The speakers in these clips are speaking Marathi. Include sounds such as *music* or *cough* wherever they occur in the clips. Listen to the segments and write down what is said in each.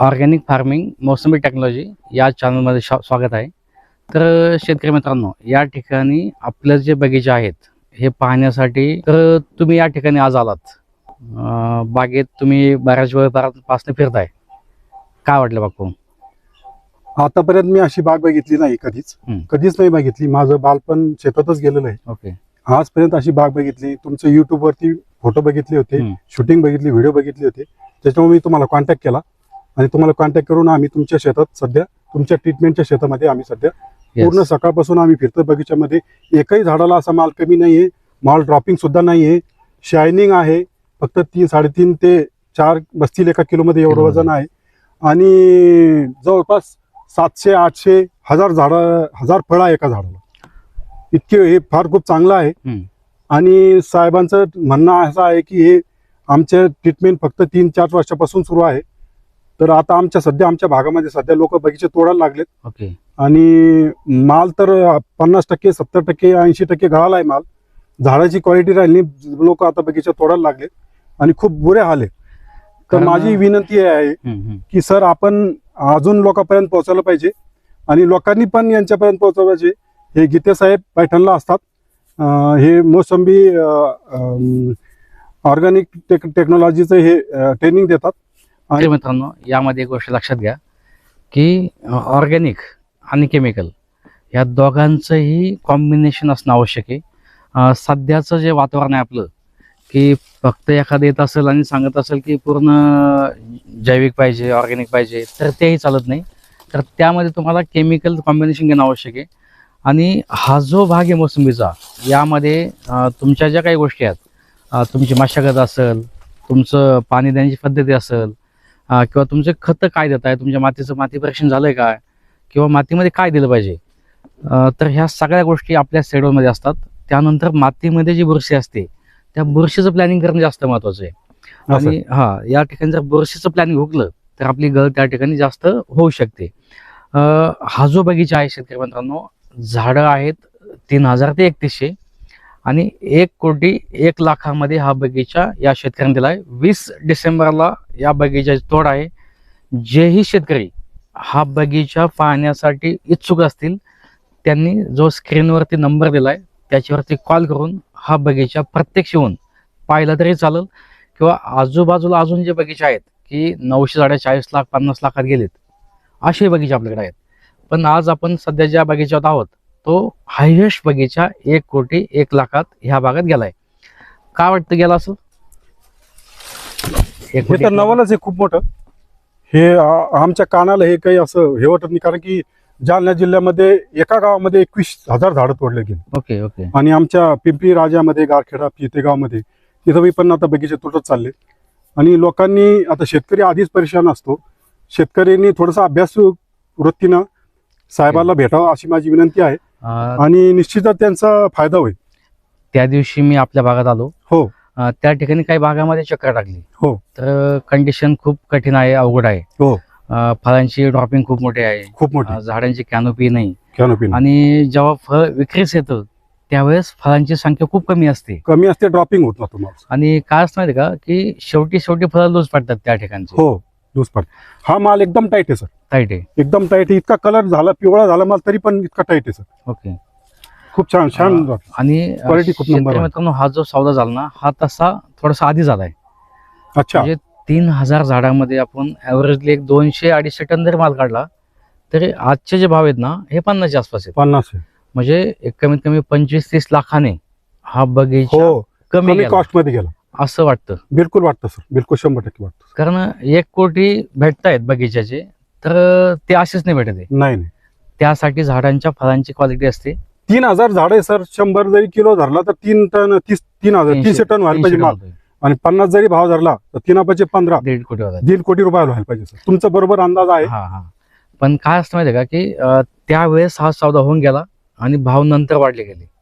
ऑर्गॅनिक फार्मिंग मोसंबी टेक्नॉलॉजी या चॅनलमध्ये शा स्वागत आहे. तर शेतकरी मित्रांनो या ठिकाणी आपलं जे बगीचे आहेत हे पाहण्यासाठी तर तुम्ही या ठिकाणी आज आलात. बागेत तुम्ही बऱ्याच वेळपासून फिरताय. काय वाटलं बापू आतापर्यंत मी अशी बाग बघितली नाही कधीच. कधीच नाही बघितली. माझं बालपण शेतातच गेलेलं आहे. ओके. आजपर्यंत अशी बाग बघितली. तुमचं युट्यूब वरती फोटो बघितले होते. शूटिंग बघितली व्हिडिओ बघितले होते. त्याच्यामुळे मी तुम्हाला कॉन्टॅक्ट केला. आणि तुम्हाला कॉन्टॅक्ट करून आम्ही तुमच्या शेतात सध्या तुमच्या ट्रीटमेंटच्या शेतामध्ये आम्ही सध्या पूर्ण सकाळपासून आम्ही फिरतो बगीच्यामध्ये एकही झाडाला असा माल कमी नाहीये. माल ड्रॉपिंग सुद्धा नाहीये. शायनिंग आहे. फक्त तीन साडेतीन ते चार बसतील एका किलोमध्ये एवढं. वजन आहे. आणि जवळपास सातशे आठशे हजार झाडं हजार फळं आहे एका झाडाला. इतके हे फार खूप चांगलं आहे. आणि साहेबांचं म्हणणं असं आहे की हे आमचे ट्रीटमेंट फक्त तीन चार वर्षापासून सुरू आहे. तर आता आमच्या सध्या आमच्या भागामध्ये सध्या लोक बगीचे तोडायला लागलेत. ओके. आणि माल तर पन्नास टक्के सत्तर टक्के ऐंशी टक्के गळाला आहे माल. झाडाची क्वालिटी राहिली लोक आता बगीचा तोडायला लागले आणि खूप बुरे हाल तर माझी विनंती आहे. की सर आपण अजून लोकांपर्यंत पोहोचवलं पाहिजे आणि लोकांनी पण यांच्यापर्यंत पोहोचवलं पाहिजे. हे गीते साहेब पैठणला असतात. हे मोसंबी ऑर्गॅनिक टेक टेक्नॉलॉजीचं हे ट्रेनिंग देतात. तर मित्रांनो यामध्ये एक गोष्ट लक्षात घ्या की ऑर्गॅनिक आणि केमिकल या दोघांचंही कॉम्बिनेशन असणं आवश्यक आहे. सध्याचं जे वातावरण आहे आपलं की फक्त एखादं येत असेल आणि सांगत असेल की पूर्ण जैविक पाहिजे ऑर्गॅनिक पाहिजे तर तेही चालत नाही. तर त्यामध्ये तुम्हाला केमिकल कॉम्बिनेशन घेणं आवश्यक आहे. आणि हा जो भाग आहे मोसंबीचा यामध्ये तुमच्या ज्या काही गोष्टी आहेत तुमची मशागत असेल तुमचं पाणी देण्याची पद्धती असेल किंवा तुमचे खतं काय देत आहे? तुमच्या मातीचं माती परीक्षण झालंय काय? किंवा मातीमध्ये काय दिलं पाहिजे? तर ह्या सगळ्या गोष्टी आपल्या शेड्यूलमध्ये असतात. त्यानंतर मातीमध्ये जी बुरशी असते त्या बुरशीचं प्लॅनिंग करणं जास्त महत्वाचं आहे. आणि हा या ठिकाणी जर बुरशीचं प्लॅनिंग हुकलं तर आपली गळ त्या ठिकाणी जास्त होऊ शकते. हा जो बगीचा आहे शेतकरी मित्रांनो झाडं आहेत तीन हजार ते एकतीसशे. आणि एक कोटी एक लाखामध्ये हा बगीचा या शेतकऱ्यांनी दिला आहे वीस डिसेंबरला या बगीचाची तोड आहे. जेही शेतकरी हा बगीचा पाहण्यासाठी इच्छुक असतील त्यांनी जो स्क्रीनवरती नंबर दिला आहे त्याच्यावरती कॉल करून हा बगीचा प्रत्यक्ष येऊन पाहिला तरी चालेल. किंवा आजूबाजूला अजून जे बगीचे आहेत की नऊशे साडे चाळीस लाख पन्नास लाखात गेलेत असे बगीचे आपल्याकडे आहेत. पण आज आपण सध्या ज्या बगीच्यात आहोत तो हायेस्ट बगीचा एक कोटी एक लाखात ह्या भागात गेलाय. काय वाटतं गेला असं? हे तर? नवलच आहे खूप मोठं. हे आमच्या कानाला हे काही असं हे वाटत नाही कारण की जालना जिल्ह्यामध्ये एका गावामध्ये एकवीस हजार झाडं तोडले गेले. Okay okay. आणि आमच्या पिंपरी राजामध्ये गारखेडा पितेगावमध्ये तिथं बी पण आता बगीचे तुटत चालले. आणि लोकांनी आता शेतकरी आधीच परेशान असतो. शेतकऱ्यांनी थोडासा अभ्यास वृत्तीनं साहेबाला भेटावं अशी माझी विनंती आहे. आणि निश्चितच त्यांचा फायदा होईल. त्या दिवशी मी आपल्या भागात आलो. हो. अं, त्या ठिकाणी काही भागामध्ये चक्कर टाकली हो. तर कंडिशन खूप कठीण आहे अवघड आहे. हो. अं, फळांची ड्रॉपिंग खूप मोठी आहे. खूप मोठी. झाडांची कॅनोपी नाही. कॅनोपी आणि जेव्हा फळ विक्रीस येतं त्यावेळेस फळांची संख्या खूप कमी असते. कमी असते ड्रॉपिंग होत ना तुम्हाला. आणि काय माहिती का? की शेवटी शेवटी फळं लूज पडतात त्या ठिकाणचे. हो. लूज पड हा माल एकदम टाईट आहे सर टाईट आहे. एकदम टाईट आहे. इतका कलर झाला पिवळा झाला माल तरी पण इतका टाईट आहे सर ओके खूप छान छान आणि Quality खूप one. मित्रांनो हा जो सौदा झाला ना हा तसा थोडासा आधी झालाय अच्छा. म्हणजे तीन हजार झाडामध्ये आपण ॲव्हरेजली एक दोनशे अडीचशे टन जरी माल काढला तरी आजचे जे भाव आहेत ना हे पन्नासच्या आसपास आहेत. पन्नास आहे. म्हणजे एक कमीत कमी पंचवीस तीस लाखाने हा बगीचा हो. कमी कमी गेला. कॉस्टमध्ये गेला. असं वाटतं? बिलकुल वाटतं सर. बिलकुल शंभर टक्के वाटतं कारण एक कोटी भेटतायत बगीच्याचे तर ते असेच नाही भेटत आहे. नाही नाही. त्यासाठी झाडांच्या फळांची क्वालिटी असते. तीन हजार झाडे सर. शंभर जरी किलो धरला तर तीन टन तीस तीन हजार तीनशे- टन व्हायला पाहिजे माल. आणि पन्नास जरी भाव धरला तर तीन पाचशे पंधरा. दीड कोटी होतात दीड कोटी रुपये व्हायला पाहिजे सर. तुमचा बरोबर अंदाज आहे. हा हा. पण काय असतं माहिती आहे का की अं, त्यावेळेस हा सौदा होऊन गेला आणि भाव नंतर वाढले गेले.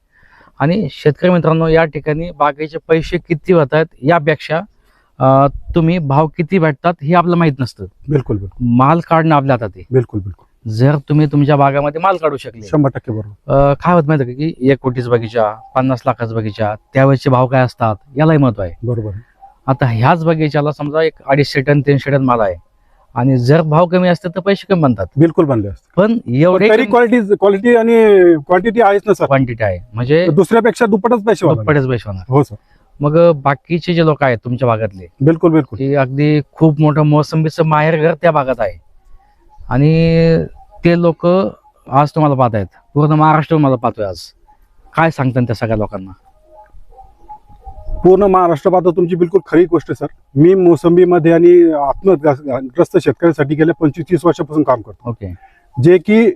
आणि शेतकरी मित्रांनो या ठिकाणी बागेचे पैसे किती होत आहेत यापेक्षा तुम्ही भाव किती भेटतात हे आपल्याला माहीत नसतं. बिलकुल बिलकुल. माल काढणं आपल्या हातात आहे. बिलकुल बिलकुल. जर तुम्ही तुमच्या बागामध्ये माल काढू शकले शंभर टक्के बरोबर. काय होत माहिती का की एक कोटीच बगीचा पन्नास लाखाचा बगीचा त्यावेळेसचे भाव काय असतात यालाही महत्त्व आहे. बरोबर. आता ह्याच बगीच्याला समजा एक अडीचशे टन तीनशे टन माल आहे. आणि जर भाव कमी असते तर पैसे कमी बनतात. बिलकुल बनले असते पण एवढे तरी क्वालिटी क्वालिटी आणि क्वांटिटी आहेच ना सर क्वांटिटी आहे. म्हणजे दुसऱ्यापेक्षा दुप्पटच पैसे. दुप्पटच पैसे होणार हो सर मग बाकीचे जे लोक आहेत तुमच्या भागातले बिलकुल बिलकुल. की अगदी खूप मोठं मोसंबीचं माहेरघर त्या भागात आहे. आणि ते लोक आज तुम्हाला पाहत आहेत पूर्ण महाराष्ट्र मला पाहतोय आज. काय सांगतात त्या सगळ्या लोकांना? पूर्ण महाराष्ट्र पाहता तुमची बिलकुल खरी गोष्ट आहे सर. मी मोसंबीमध्ये आणि आत्मग्रस्त शेतकऱ्यांसाठी गेल्या पंचवीस तीस वर्षापासून काम करतो. ओके. जे की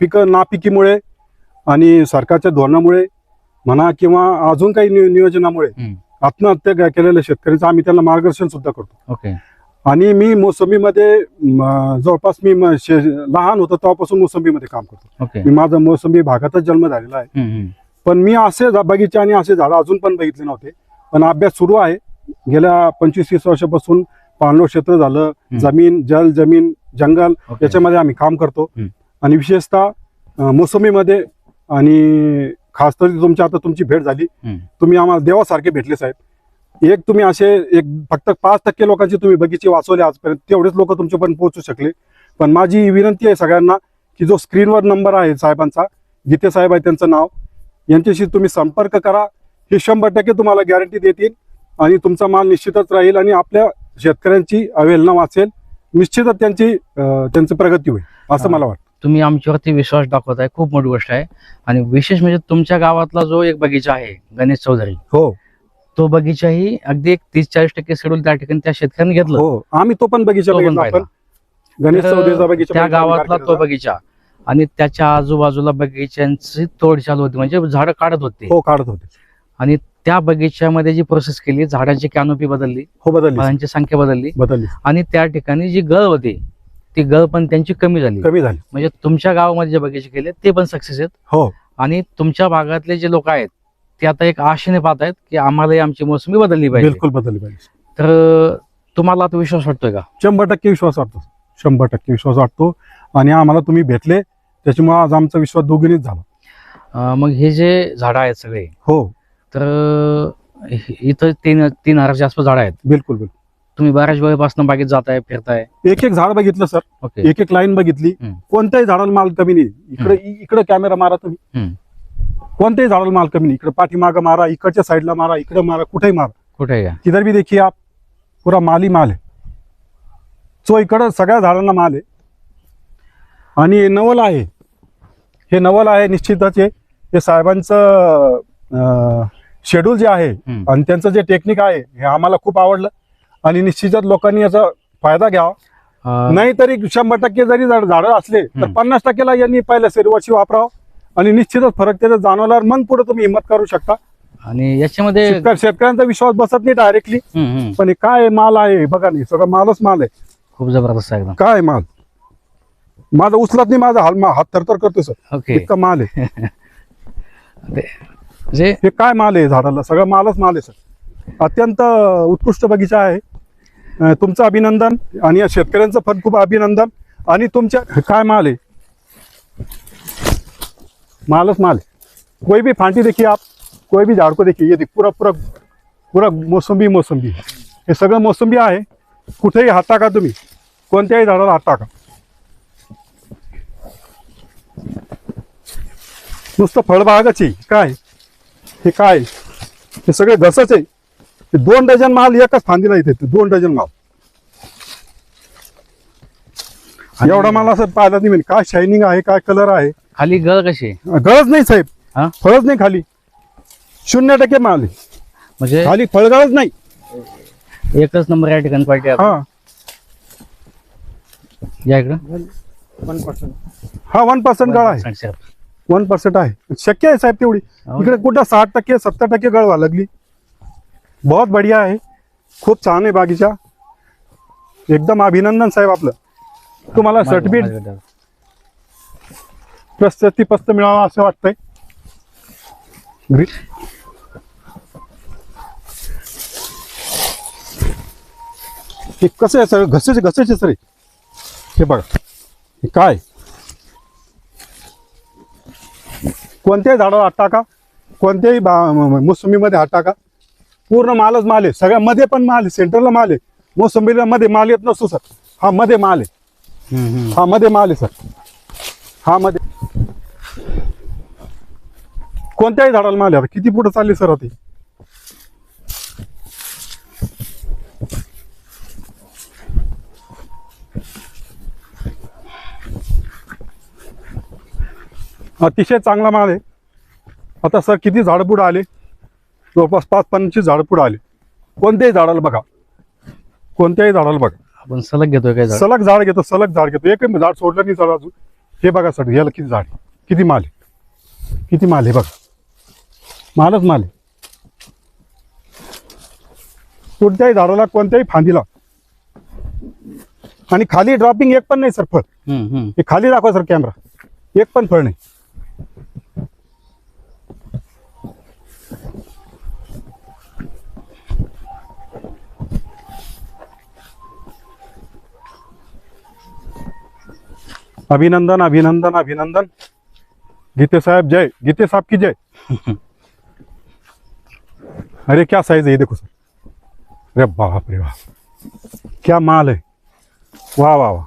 पिकं नापिकीमुळे आणि सरकारच्या धोरणामुळे म्हणा किंवा अजून काही नियो- नियोजनामुळे. आत्महत्या केलेल्या शेतकऱ्यांचं आम्ही त्यांना मार्गदर्शन सुद्धा करतो. ओके. आणि मी मोसंबीमध्ये जवळपास मी लहान होतो तेव्हापासून मोसंबीमध्ये काम करतो. मी माझा मोसंबी भागातच जन्म झालेला आहे. पण मी असे बगीचे आणि असे झाडं अजून पण बघितले नव्हते. पण अभ्यास सुरू आहे. गेल्या पंचवीस तीस वर्षापासून पाणलोट क्षेत्र झालं. जमीन जल जमीन जंगल. याच्यामध्ये आम्ही काम करतो. आणि विशेषतः अं, मोसंबीमध्ये आणि खास तर तुमची आता तुमची भेट झाली. तुम्ही आम्हाला देवासारखे भेटले साहेब. एक तुम्ही असे एक फक्त पाच टक्के लोकांचे तुम्ही बगीचे वाचवले आजपर्यंत. तेवढेच लोक तुमच्यापर्यंत पोहोचू शकले. पण माझी विनंती आहे सगळ्यांना की जो स्क्रीनवर नंबर आहे साहेबांचा गीते साहेब आहे त्यांचं नाव. यांच्याशी तुम्ही संपर्क करा. हे शंभर टक्के तुम्हाला गॅरंटी देतील आणि तुमचा माल निश्चितच राहील आणि आपल्या शेतकऱ्यांची अवहेलना वाचेल. निश्चितच त्यांची त्यांची प्रगती होईल असं. मला वाटतं. तुम्ही आमच्यावरती विश्वास दाखवत आहे खूप मोठी गोष्ट आहे. आणि विशेष म्हणजे तुमच्या गावातला जो एक बगीचा आहे गणेश चौधरी हो. तो बगीचाही अगदी एक तीस चाळीस टक्के शेड्यूल त्या ठिकाणी त्या शेतकऱ्यांनी घेतलं. हो. आम्ही तो पण बगीचा गणेश चौधरीचा बगीचा त्या गावातला तो. बगीचा. आणि त्याच्या आजूबाजूला बगीच्यांची तोड चालू होती. म्हणजे झाडं काढत होते. हो काढत होते. आणि त्या बगीच्यामध्ये जी प्रोसेस केली झाडांची कॅनोपी बदलली. हो बदलली. फळांची संख्या बदलली. बदलली. आणि त्या ठिकाणी जी गळ होती ती गळ पण त्यांची कमी झाली. कमी झाली. म्हणजे तुमच्या गावामध्ये जे बगीचे केले ते पण सक्सेस आहेत. हो. आणि तुमच्या भागातले जे लोक आहेत ते आता एक आशेने पाहत आहेत की आम्हालाही आमची मोसमी बदलली पाहिजे. बिलकुल बदलली पाहिजे. तर तुम्हाला आता विश्वास वाटतोय का? शंभर टक्के विश्वास वाटतो. शंभर टक्के विश्वास वाटतो. आणि आम्हाला तुम्ही भेटले त्याच्यामुळे आज आमचा विश्वास दोघींनीच झाला. मग हे जे झाडं आहेत सगळे हो. तर इथं तीन तीन हजारच्या आसपास झाडं आहेत. बिलकुल बिलकुल. तुम्ही बऱ्याच वेळेपासून बागेत जाताय फिरताय. एक एक झाड बघितलं सर. ओके. एक एक लाईन बघितली. कोणत्याही झाडाला माल कमी नाही. इकडे इकडे कॅमेरा मारा तुम्ही. कोणत्याही झाडाला माल कमी नाही. इकडे पाठीमागं मारा इकडच्या साईडला मारा इकडे मारा कुठेही मारा. कुठे आहे किधर भी देखिए आप पूरा माल ही माल है सो इकडं सगळ्या झाडांना माल आहे. आणि हे नवल आहे. हे नवल आहे निश्चितच हे. साहेबांचं शेड्यूल जे आहे. आणि त्यांचं जे टेक्निक आहे हे आम्हाला खूप आवडलं. आणि निश्चितच लोकांनी याचा फायदा घ्यावा. नाही तरी शंभर टक्के जरी झाड- असले तर. पन्नास टक्केला यांनी पहिल्या सेरवाची वापरावं. आणि निश्चितच फरक त्याचा जाणवल्यावर मग पुढे तुम्ही हिंमत करू शकता. आणि याच्यामध्ये शेतकऱ्यांचा विश्वास बसत नाही डायरेक्टली. पण हे काय माल आहे बघा नाही सगळं मालच माल आहे. खूप जबरदस्त आहे काय माल? माझा उचलत नाही माझा हाल मा- हात थरथर करतो सर. ओके इतका माल आहे. *laughs* म्हणजे हे काय माल आहे झाडाला? सगळं मालच माल आहे सर. अत्यंत उत्कृष्ट बगीचा आहे. अं, तुमचं अभिनंदन आणि या शेतकऱ्यांचं पण खूप अभिनंदन. आणि तुमच्या हे काय माल आहे? मालच माल है कोई भी फांटी देखिए आप कोई भी झाड को देखिए ये देख पूरा पूरा पूरा मोसंबी मोसंबी. हे सगळं मोसंबी आहे. कुठेही हात टाका तुम्ही. कोणत्याही झाडाला हात टाका. नुसतं फळबागाच आहे. काय? हे काय? हे सगळे घसच आहे. हे दोन डझन माल एकाच फांदीला येते. ते दोन डझन माल. आणि- एवढा माल असं पाहिला नाही काय शायनिंग आहे काय कलर आहे? खाली गळ कशी? गळच नाही साहेब. हा? फळच नाही खाली. शून्य टक्के माल म्हणजे? खाली फळगळच नाही. एकच नंबर या ठिकाणी हा. या इकडं. हा वन पर्सेंट गळ आहे. वन पर्सेंट आहे. शक्य आहे साहेब तेवढी. हो. इकडे कुठं साठ टक्के सत्तर टक्के गळवा लागली. बहुत बढिया आहे. खूप छान आहे बागीचा. एकदम अभिनंदन साहेब आपलं. तुम्हाला सर्टिफिकेट प्रशस्ती पस्त मिळावा असं वाटतंय. हे कसं आहे सर? घसाचे घसाचे सर हे. बघा. काय? कोणत्याही झाडावर हात टाका. कोणत्याही मोसंबीमध्ये हात टाका. पूर्ण मालच माल आहे. सगळ्या मध्ये पण माल आहे. सेंटरला माल आहे. मोसंबीला मध्ये माल येत नसतो सर. हा मध्ये माल आहे. हा मध्ये माल आहे सर. हा मध्ये कोणत्याही झाडाला माल आहे. किती पुढे चालली सर आता अतिशय चांगला माल आहे. आता सर किती झाडं पुढं आले? जवळपास पाच पंचवीस झाडं पुढं आले. कोणत्याही झाडाला बघा. कोणत्याही झाडाला बघा. आपण सलग घेतोय काय झाड. सलग झाड घेतो सलग झाड घेतो. एक झाड सोडलं नाही झाड अजून. हे बघा सर याला किती झाड आहे? किती माल आहे? किती माल आहे बघा. मालच माल आहे. कोणत्याही झाडाला कोणत्याही फांदीला. आणि खाली ड्रॉपिंग एक पण नाही सर फळ. हम्म, हम्म. हे खाली दाखवा सर कॅमेरा एक पण फळ नाही. अभिनंदन अभिनंदन अभिनंदन. गीते साहेब जय. गीते साहब की जय. *laughs* अरे क्या साइज है ये देखो सर अरे बाप रे बाप. क्या माल है. वाह वाह वाह.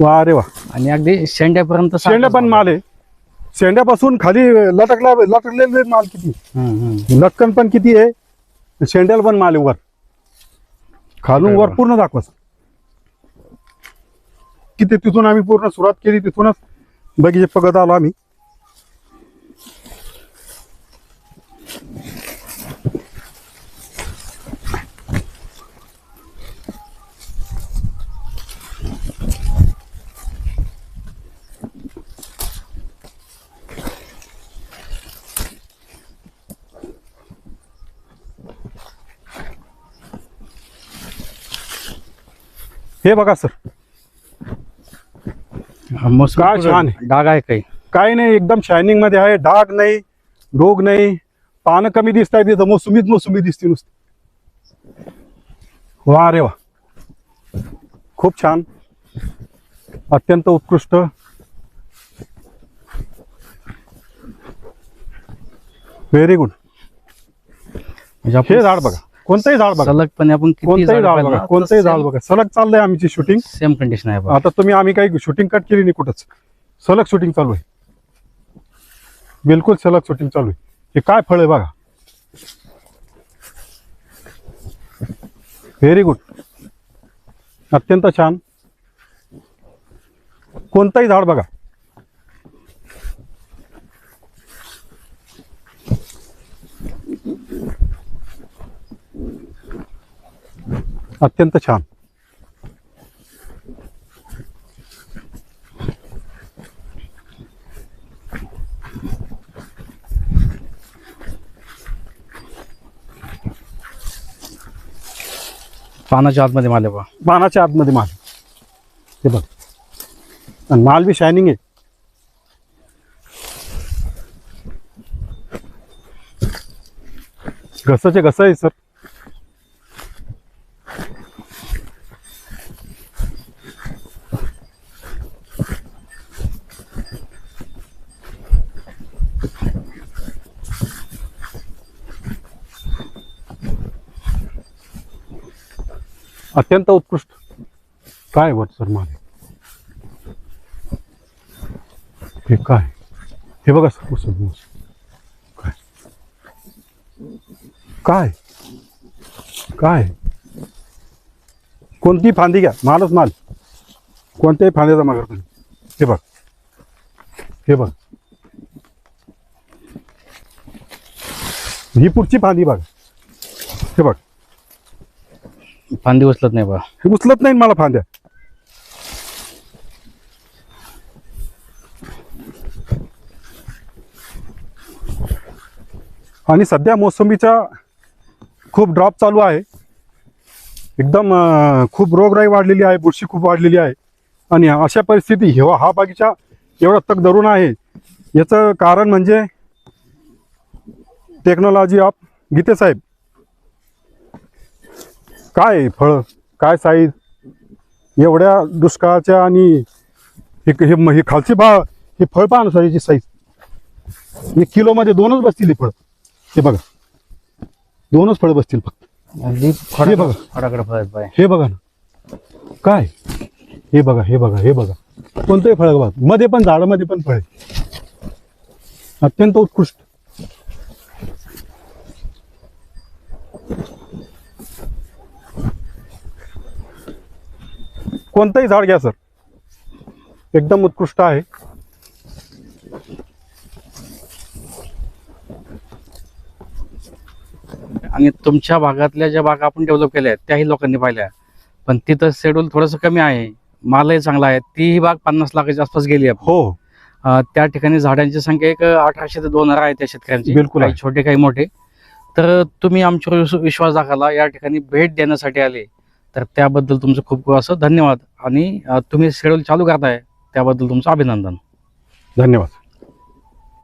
वा रे वा आणि अगदी शेंड्यापर्यंत शेंड्या पण माल आहे. शेंड्यापासून खाली लटकला लटकलेले माल किती. लटकन पण किती आहे? शेंड्याला पण माल आहे वर. खालून वर पूर्ण दाखवा. किती तिथून आम्ही पूर्ण सुरुवात केली तिथूनच बगीचे बघत आलो आम्ही हे बघा सर. मोसंबी काय छान आहे. डाग आहे काही. काय नाही एकदम शायनिंगमध्ये आहे. डाग नाही रोग नाही. पानं कमी दिसत आहेत तिथं मोसुमीत मोसुमी दिसते नुसती. वा रे वा. खूप छान. अत्यंत उत्कृष्ट. व्हेरी गुड म्हणजे आपण हे झाड बघा. कोणतंही झाड बघा. सलगपणे आपण किती कोणतंही झाड बघा. कोणतंही झाड बघा. सलग चाललंय आमची शूटिंग सेम कंडिशन आहे बघा. आता तुम्ही आम्ही काही शूटिंग कट केली नाही कुठंच. सलग शूटिंग चालू आहे. बिलकुल सलग शूटिंग चालू आहे. हे काय फळ आहे बघा. व्हेरी गुड अत्यंत छान. कोणतंही झाड बघा. अत्यंत छान. पानाच्या आतमध्ये माल आहे बघा. पानाच्या आतमध्ये माल. हे बघ. आणि माल बी शायनिंग आहे. घसाचे घसा आहे सर अत्यंत उत्कृष्ट. काय वर सर माल आहे? हे काय? हे बघा सर ऊस काय? काय? काय? कोणती फांदी घ्या? मालच माल. कोणत्याही फांद्याचा मागा तुम्ही हे बघ. हे बघ. ही पुढची फांदी बघ. हे बघ. फांदी उचलत नाही बा. हे उचलत नाही मला फांद्या? आणि सध्या मोसंबीचा खूप ड्रॉप चालू आहे. एकदम खूप रोगराई वाढलेली आहे बुरशी खूप वाढलेली आहे. आणि अशा परिस्थिती हे हा बागीचा एवढा तक धरून आहे. याचं कारण म्हणजे टेक्नॉलॉजी ऑफ गीते साहेब. काय फळ काय साईज एवढ्या दुष्काळाच्या आणि हे हे हे खालची बा हे फळ पहा ना सर साईज. एक किलोमध्ये दोनच बसतील हे फळ. हे बघा. दोनच फळ बसतील फक्त. हे बघा. हे बघा ना. काय? हे बघा हे बघा हे बघा. कोणतंही फळ बघा. मध्ये पण झाडामध्ये पण फळ आहे. अत्यंत उत्कृष्ट. कोणतंही झाड घ्या सर. एकदम उत्कृष्ट आहे. आणि तुमच्या भागातल्या ज्या बागा आपण डेव्हलप केल्या आहेत त्याही लोकांनी पाहिल्या. पण तिथं शेड्यूल थोडंसं कमी आहे. मालही चांगला आहे. तीही बाग पन्नास लाखाच्या आसपास गेली आहे. हो अं, त्या ठिकाणी झाडांची संख्या एक अठराशे ते दोन हजार आहे त्या शेतकऱ्यांची. बिलकुल. छोटे काही मोठे. तर तुम्ही आमच्यावर विश्व- विश्वास दाखवला या ठिकाणी भेट देण्यासाठी आले. तर त्याबद्दल तुमचं खूप खूप असं धन्यवाद. आणि तुम्ही शेड्यूल चालू करताय त्याबद्दल तुमचं अभिनंदन. धन्यवाद.